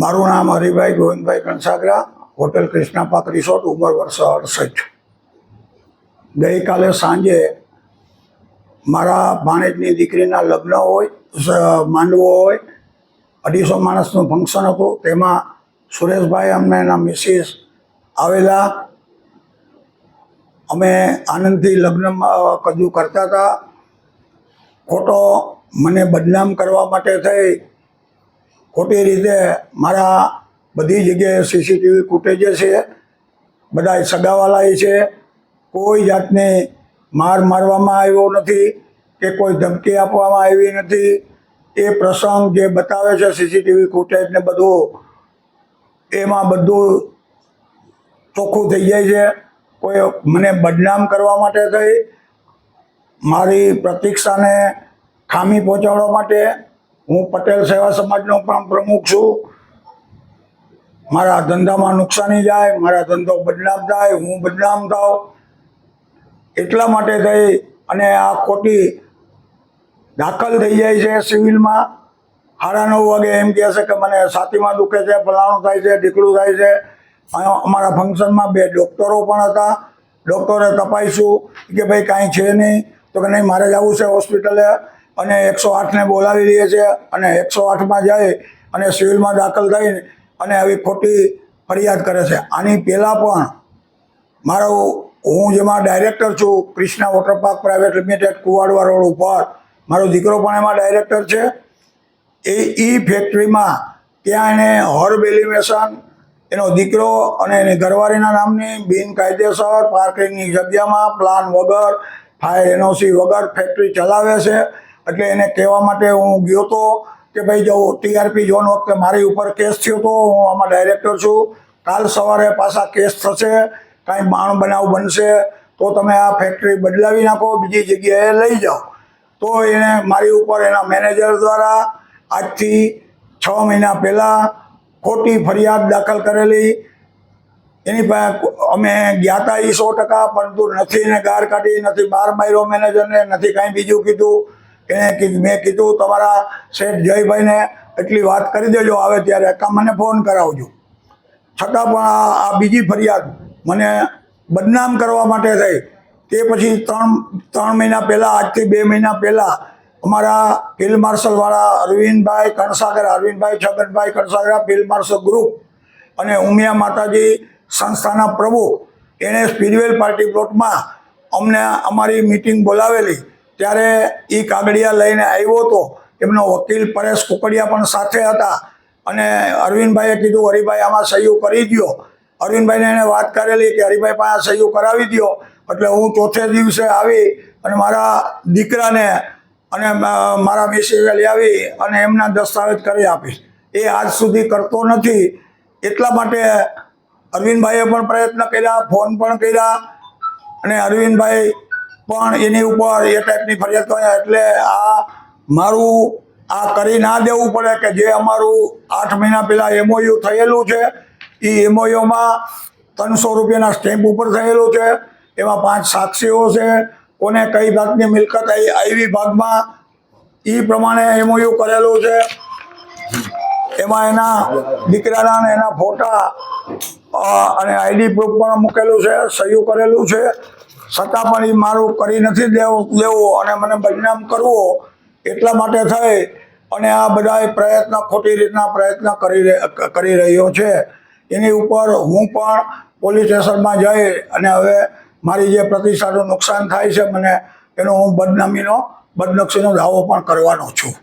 મારું નામ Haribhai Govindbhai Kansagara hotel Krishnapark resort, ઉંમર વર્ષ અડસઠ. ગઈકાલે સાંજે મારા ભાણેજની દીકરીના લગ્ન હોય માંડવો હોય, અઢીસો માણસનું ફંક્શન હતું, તેમાં સુરેશભાઈ અમને એના મિસિસ આવેલા. અમે આનંદથી લગ્નમાં કદું કરતા હતા. ખોટો મને બદનામ કરવા માટે થઈ. ખોટી રીતે મારા બધી જગ્યાએ સીસીટીવી ફૂટેજ છે બધા સગાવાલાય છે, કોઈ જાતની માર મારવામાં આવ્યો નથી કે કોઈ ધમકી આપવામાં આવી નથી. એ પ્રસંગ જે બતાવે છે સીસીટીવી ફૂટેજ ને બધું, એમાં બધું ચોખ્ખું થઈ જાય છે. કોઈ મને બદનામ કરવા માટે થઈ, મારી પ્રતિક્ષાને ખામી પહોંચાડવા માટે હું પટેલ સેવા સમાજનો પણ પ્રમુખ છું. મારા ધંધામાં નુકસાની જાય, મારા ધંધો બદનામ થાય, હું બદનામ થાવ એટલા માટે થઈ અને આ ખોટી દાખલ થઈ જાય છે સિવિલમાં. સાડા નવ વાગે એમ કહે છે કે મને છાતીમાં દુખે છે, ફલાણું થાય છે ઢીકડું થાય છે. અમારા ફંક્શનમાં બે ડૉક્ટરો પણ હતા. ડૉક્ટરે તપાસ્યું કે ભાઈ કાંઈ છે નહીં. તો કે નહીં, મારે જવું છે હોસ્પિટલે. અને એકસો આઠને બોલાવી લઈએ છીએ અને એકસો આઠમાં જાય અને સિવિલમાં દાખલ થઈ અને આવી ખોટી ફરિયાદ કરે છે. આની પહેલાં પણ મારો, હું જેમાં ડાયરેક્ટર છું Krishna water park private limited Kuvadva road ઉપર, મારો દીકરો પણ એમાં ડાયરેક્ટર છે. એ ઈ ફેક્ટરીમાં ત્યાં એને હર્બ એલિવેશન એનો દીકરો અને એની ઘરવાળીના નામની બિનકાયદેસર પાર્કિંગની જગ્યામાં પ્લાન વગર ફાયર એનઓસી વગર ફેક્ટરી ચલાવે છે. એટલે એને કહેવા માટે હું ગયો હતો કે ભાઈ જો ટીઆરપી જોન વખતે મારી ઉપર કેસ થયો હતો હું આમાં ડાયરેક્ટર છું. કાલ સવારે પાછા કેસ થશે, કાંઈ બાણ બનાવ બનશે, તો તમે આ ફેક્ટરી બદલાવી નાખો, બીજી જગ્યાએ લઈ જાઓ. તો એણે મારી ઉપર એના મેનેજર દ્વારા આજથી છ મહિના પહેલાં ખોટી ફરિયાદ દાખલ કરેલી. એની પાસે અમે ગયા હતા એ સો ટકા, પરંતુ નથી એને ગાર કાઢી, નથી બાર માર્યો મેનેજરને નથી કાંઈ બીજું કીધું. એણે કીધું, મેં કીધું, તમારા શેઠ જયભાઈને એટલી વાત કરી દેજો આવે ત્યારે, કાં મને ફોન કરાવજો. છતાં પણ આ બીજી ફરિયાદ મને બદનામ કરવા માટે થઈ. તે પછી ત્રણ ત્રણ મહિના પહેલાં, આજથી બે મહિના પહેલાં, અમારા field માર્શલવાળા Arvindbhai Kansagar, Arvindbhai Chhaganbhai Kansagar field marshal group અને ઉમિયા માતાજી સંસ્થાના પ્રમુખ, એણે સ્પીડવેલ પાર્ટી પ્લોટમાં અમને અમારી મિટિંગ બોલાવેલી. ત્યારે એ કાગડિયા લઈને આવ્યો હતો એમનો વકીલ પરેશ કુકડિયા પણ સાથે હતા. અને અરવિંદભાઈએ કીધું, હરિભાઈ, આમાં સહીઓ કરી દ્યો. અરવિંદભાઈને એને વાત કરેલી કે, હરિભાઈ પાસે સહીઓ કરાવી દ્યો, એટલે હું ચોથે દિવસે આવી અને મારા દીકરાને અને મારા મિસિસે લઈ આવી અને એમના દસ્તાવેજ કરી આપીશ એ આજ સુધી કરતો નથી. એટલા માટે અરવિંદભાઈએ પણ પ્રયત્ન કર્યા, ફોન પણ કર્યા અને અરવિંદભાઈ પણ એની ઉપર એ ટાઈપની ફરિયાદ એટલે આ મારું, આ કરી ના દેવું પડે કે જે અમારું આઠ મહિના પહેલાં એમઓયુ થયેલું છે એ એમઓયુમાં ત્રણસો રૂપિયાના સ્ટેમ્પ ઉપર થયેલું છે, એમાં પાંચ સાક્ષીઓ છે, કોને કઈ ભાગની મિલકત આવી આવી ભાગમાં એ પ્રમાણે એમઓયુ કરેલું છે. એમાં એના દીકરાના એના ફોટા અને આઈડી પ્રૂફ પણ મૂકેલું છે સહયું કરેલું છે. છતાં પણ એ મારું કરી નથી દેવું દેવું અને મને બદનામ કરવો એટલા માટે થઈ અને આ બધા પ્રયત્ન, ખોટી રીતના પ્રયત્ન કરી કરી રહ્યો છે. એની ઉપર હું પણ પોલીસ સ્ટેશનમાં જઈ અને હવે મારી જે પ્રતિષ્ઠાનું નુકસાન થાય છે, મને એનો હું બદનામીનો, બદનક્ષીનો દાવો પણ કરવાનો છું.